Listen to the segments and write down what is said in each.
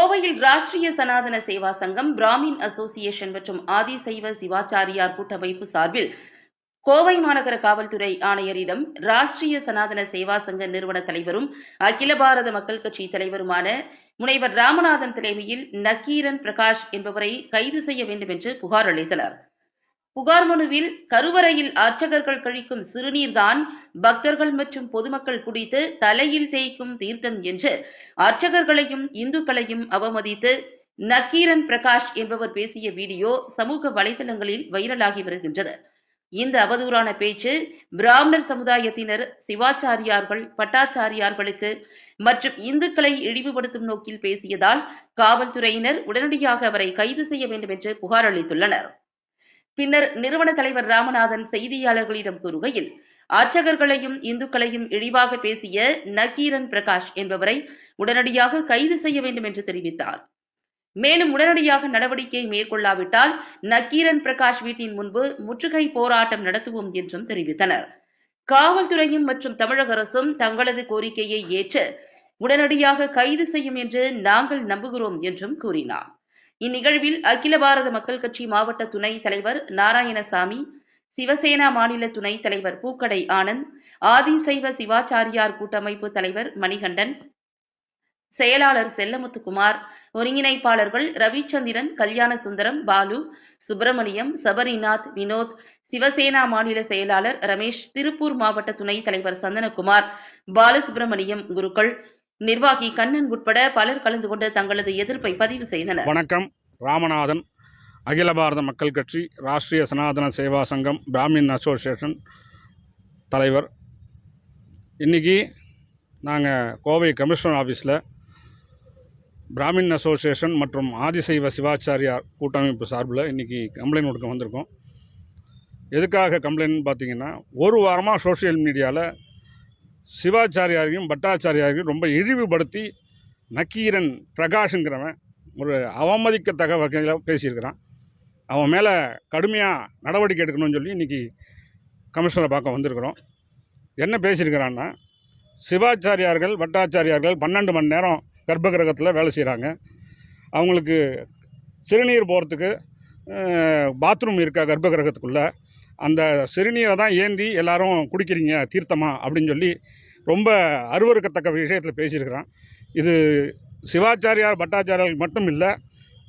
கோவையில் ராஷ்டிரிய சனாதன சேவா சங்கம் பிராமின் அசோசியேஷன் மற்றும் ஆதிசைவ சிவாச்சாரியார் கூட்டமைப்பு சார்பில் கோவை மாநகர காவல்துறை ஆணையரிடம் ராஷ்டிரிய சனாதன சேவா சங்க நிறுவன தலைவரும் அகில பாரத மக்கள் கட்சி தலைவருமான முனைவர் ராமநாதன் தலைமையில் நக்கீரன் பிரகாஷ் என்பவரை கைது செய்ய வேண்டும் என்று புகார் அளித்தனர். புகார் மனுவில் கருவறையில் அர்ச்சகர்கள் கழிக்கும் சிறுநீர்தான் பக்தர்கள் மற்றும் பொதுமக்கள் குடித்து தலையில் தேய்க்கும் தீர்த்தம் என்று அர்ச்சகர்களையும் இந்துக்களையும் அவமதித்து நக்கீரன் பிரகாஷ் என்பவர் பேசிய வீடியோ சமூக வலைதளங்களில் வைரலாகி வருகின்றது. இந்த அவதூறான பேச்சு பிராமணர் சமுதாயத்தினர் சிவாச்சாரியார்கள் பட்டாச்சாரியார்களுக்கு மற்றும் இந்துக்களை இழிவுபடுத்தும் நோக்கில் பேசியதால் காவல்துறையினர் உடனடியாக அவரை கைது செய்ய வேண்டும் என்று புகார் அளித்துள்ளனர். பின்னர் நிறுவன தலைவர் ராமநாதன் செய்தியாளர்களிடம் கூறுகையில் அர்ச்சகர்களையும் இந்துக்களையும் இழிவாக பேசிய நக்கீரன் பிரகாஷ் என்பவரை உடனடியாக கைது செய்ய வேண்டும் என்று தெரிவித்தார். மேலும் உடனடியாக நடவடிக்கை மேற்கொள்ளாவிட்டால் நக்கீரன் பிரகாஷ் வீட்டின் முன்பு முற்றுகை போராட்டம் நடத்துவோம் என்றும் தெரிவித்தனர். காவல்துறையும் மற்றும் தமிழக அரசும் தங்களது கோரிக்கையை ஏற்று உடனடியாக கைது செய்யும் என்று நாங்கள் நம்புகிறோம் என்றும் கூறினார். இந்நிகழ்வில் அகில பாரத மக்கள் கட்சி மாவட்ட துணைத் தலைவர் நாராயணசாமி சிவசேனா மாநில துணைத் தலைவர் பூக்கடை ஆனந்த் ஆதிசைவ சிவாச்சாரியார் கூட்டமைப்பு தலைவர் மணிகண்டன் செயலாளர் செல்லமுத்துக்குமார் ஒருங்கிணைப்பாளர்கள் ரவிச்சந்திரன் கல்யாண சுந்தரம் பாலு சுப்பிரமணியம் சபரிநாத் வினோத் சிவசேனா மாநில செயலாளர் ரமேஷ் திருப்பூர் மாவட்ட துணைத் தலைவர் சந்தனகுமார் பாலசுப்பிரமணியம் குருக்கள் நிர்வாகி கண்ணன் உட்பட பலர் கலந்து கொண்டு தங்களது எதிர்ப்பை பதிவு செய்தனர். வணக்கம். ராமநாதன் அகில பாரத மக்கள் கட்சி ராஷ்டிரிய சனாதன சேவா சங்கம் பிராமின் அசோசியேஷன் தலைவர். இன்றைக்கி நாங்கள் கோவை கமிஷனர் ஆஃபீஸில் பிராமின் அசோசியேஷன் மற்றும் ஆதிசைவ சிவாச்சாரியார் கூட்டமைப்பு சார்பில் இன்றைக்கி கம்ப்ளைண்ட் கொடுக்க வந்திருக்கோம். எதுக்காக கம்ப்ளைண்ட்னு பார்த்தீங்கன்னா ஒரு வாரமாக சோஷியல் மீடியாவில் சிவாச்சாரியாரையும் பட்டாச்சாரியாரையும் ரொம்ப இழிவுபடுத்தி நக்கீரன் பிரகாஷுங்கிறவன் ஒரு அவமதிக்கத்தக வகையில் பேசியிருக்கிறான். அவன் மேலே கடுமையாக நடவடிக்கை எடுக்கணும்னு சொல்லி இன்றைக்கி கமிஷனரை பார்க்க வந்திருக்கிறோம். என்ன பேசியிருக்கிறான்னா சிவாச்சாரியார்கள் பட்டாச்சாரியார்கள் பன்னெண்டு மணி நேரம் கர்ப்ப கிரகத்தில் வேலை செய்கிறாங்க அவங்களுக்கு சிறுநீர் போகிறதுக்கு பாத்ரூம் இருக்கா கர்ப்ப கிரகத்துக்குள்ளே அந்த சிறுநீரை தான் ஏந்தி எல்லாரும் குடிக்கிறீங்க தீர்த்தமா அப்படின்னு சொல்லி ரொம்ப அருவருக்கத்தக்க விஷயத்தில் பேசியிருக்கிறான். இது சிவாச்சாரியார் பட்டாச்சாரியார்கள் மட்டும் இல்லை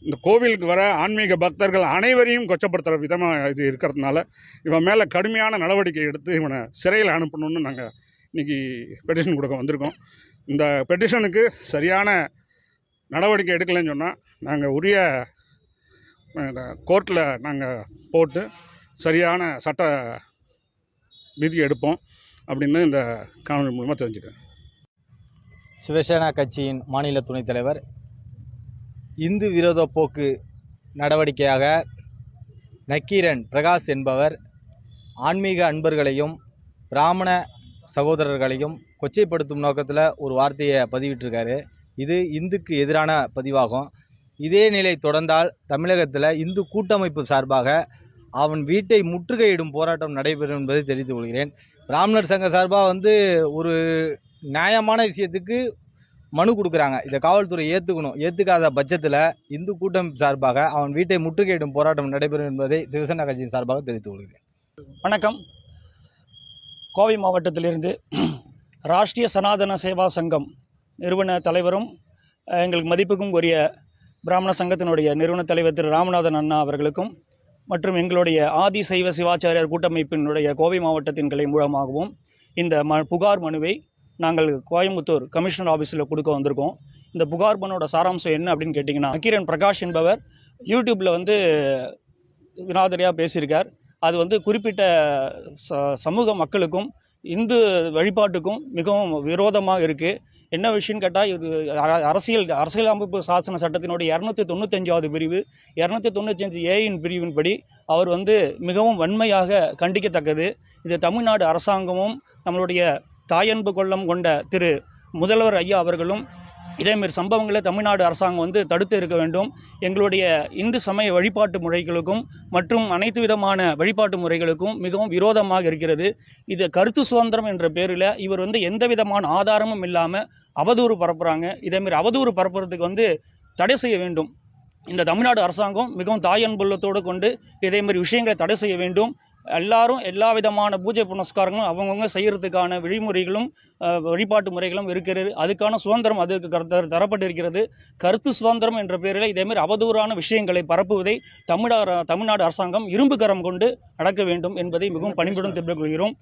இந்த கோவிலுக்கு வர ஆன்மீக பக்தர்கள் அனைவரையும் கொச்சப்படுத்துகிற விதமாக இது இருக்கிறதுனால இவன் மேலே கடுமையான நடவடிக்கை எடுத்து இவனை சிறையில் அனுப்பணும்னு நாங்கள் இன்றைக்கி பெட்டிஷன் கொடுக்க வந்திருக்கோம். இந்த பெட்டிஷனுக்கு சரியான நடவடிக்கை எடுக்கலைன்னு சொன்னால் நாங்கள் உரிய கோர்ட்டில் நாங்கள் போட்டு சரியான சட்ட விதி எடுப்போம். அப்படின்னு இந்த காணொலி மூலமாக தெரிஞ்சுக்கிறேன். சிவசேனா கட்சியின் மாநில துணைத் தலைவர் இந்து விரோத போக்கு நடவடிக்கையாக நக்கீரன் பிரகாஷ் என்பவர் ஆன்மீக அன்பர்களையும் பிராமண சகோதரர்களையும் கொச்சைப்படுத்தும் நோக்கத்தில் ஒரு வார்த்தையை பதிவிட்டிருக்காரு. இது இந்துக்கு எதிரான பதிவாகும். இதே நிலை தொடர்ந்தால் தமிழகத்தில் இந்து கூட்டமைப்பு சார்பாக அவன் வீட்டை முற்றுகையிடும் போராட்டம் நடைபெறும் என்பதை தெரிவித்துக் கொள்கிறேன். பிராமணர் சங்க சார்பாக வந்து ஒரு நியாயமான விஷயத்துக்கு மனு கொடுக்குறாங்க. இதை காவல்துறை ஏற்றுக்கணும் ஏற்றுக்காத பட்சத்தில் இந்து கூட்டமைப்பு சார்பாக அவன் வீட்டை முற்றுகையிடும் போராட்டம் நடைபெறும் என்பதை சிவசேனா கட்சியின் சார்பாக தெரிவித்துக் கொள்கிறேன். வணக்கம். கோவை மாவட்டத்திலிருந்து ராஷ்டிரிய சனாதன சேவா சங்கம் நிறுவன தலைவரும் எங்களுக்கு மதிப்புக்கும் உரிய பிராமண சங்கத்தினுடைய நிறுவன தலைவர் திரு ராமநாதன் அண்ணா அவர்களுக்கும் மற்றும் எங்களுடைய ஆதி சைவ சிவாச்சாரியார் கூட்டமைப்பினுடைய கோவை மாவட்டத்தின் கிளை மூலமாகவும் இந்த ம புகார் மனுவை நாங்கள் கோயம்புத்தூர் கமிஷனர் ஆஃபீஸில் கொடுக்க வந்திருக்கோம். இந்த புகார் மனுவோட சாராம்சம் என்ன அப்படின்னு கேட்டிங்கன்னா நக்கீரன் பிரகாஷ் என்பவர் யூடியூப்பில் வந்து வினாதரியாக பேசியிருக்கார். அது வந்து குறிப்பிட்ட ச சமூக மக்களுக்கும் இந்து வழிபாட்டுக்கும் மிகவும் விரோதமாக இருக்குது என்ன விஷயம்னு கேட்டால் இது அரசியல் அரசியல் அரசியலமைப்பு சாசன சட்டத்தினுடைய இரநூத்தி தொண்ணூத்தஞ்சாவது பிரிவு. இரநூத்தி தொண்ணூத்தஞ்சு ஏயின் பிரிவின்படி அவர் வந்து மிகவும் வன்மையாக கண்டிக்கத்தக்கது. இது தமிழ்நாடு அரசாங்கமும் நம்மளுடைய தாயன்பு கொள்ளம் கொண்ட திரு முதல்வர் ஐயா அவர்களும் இதேமாரி சம்பவங்களை தமிழ்நாடு அரசாங்கம் வந்து தடுத்து இருக்க வேண்டும். எங்களுடைய இந்து சமய வழிபாட்டு முறைகளுக்கும் மற்றும் அனைத்து விதமான வழிபாட்டு முறைகளுக்கும் மிகவும் விரோதமாக இருக்கிறது. இது கருத்து சுதந்திரம் என்ற பேரில் இவர் வந்து எந்த விதமான ஆதாரமும் இல்லாமல் அவதூறு பரப்புகிறாங்க இதேமாரி அவதூறு பரப்புறதுக்கு வந்து தடை செய்ய வேண்டும். இந்த தமிழ்நாடு அரசாங்கம் மிகவும் தாயன்புள்ளத்தோடு கொண்டு இதேமாரி விஷயங்களை தடை செய்ய வேண்டும். எல்லாரும் எல்லா விதமான பூஜை புனஸ்காரங்களும் அவங்கவுங்க செய்கிறதுக்கான விழிமுறைகளும் வழிபாட்டு முறைகளும் இருக்கிறது. அதுக்கான சுதந்திரம் அதுக்கு கர- தரப்பட்டிருக்கிறது. கருத்து சுதந்திரம் என்ற பெயரில் இதேமாதிரி அவதூறான விஷயங்களை பரப்புவதை தமிழக தமிழ்நாடு அரசாங்கம் இரும்பு கரம் கொண்டு நடக்க வேண்டும் என்பதை மிகவும் பணிபுடன் தெரிவித்துக் கொள்கிறோம்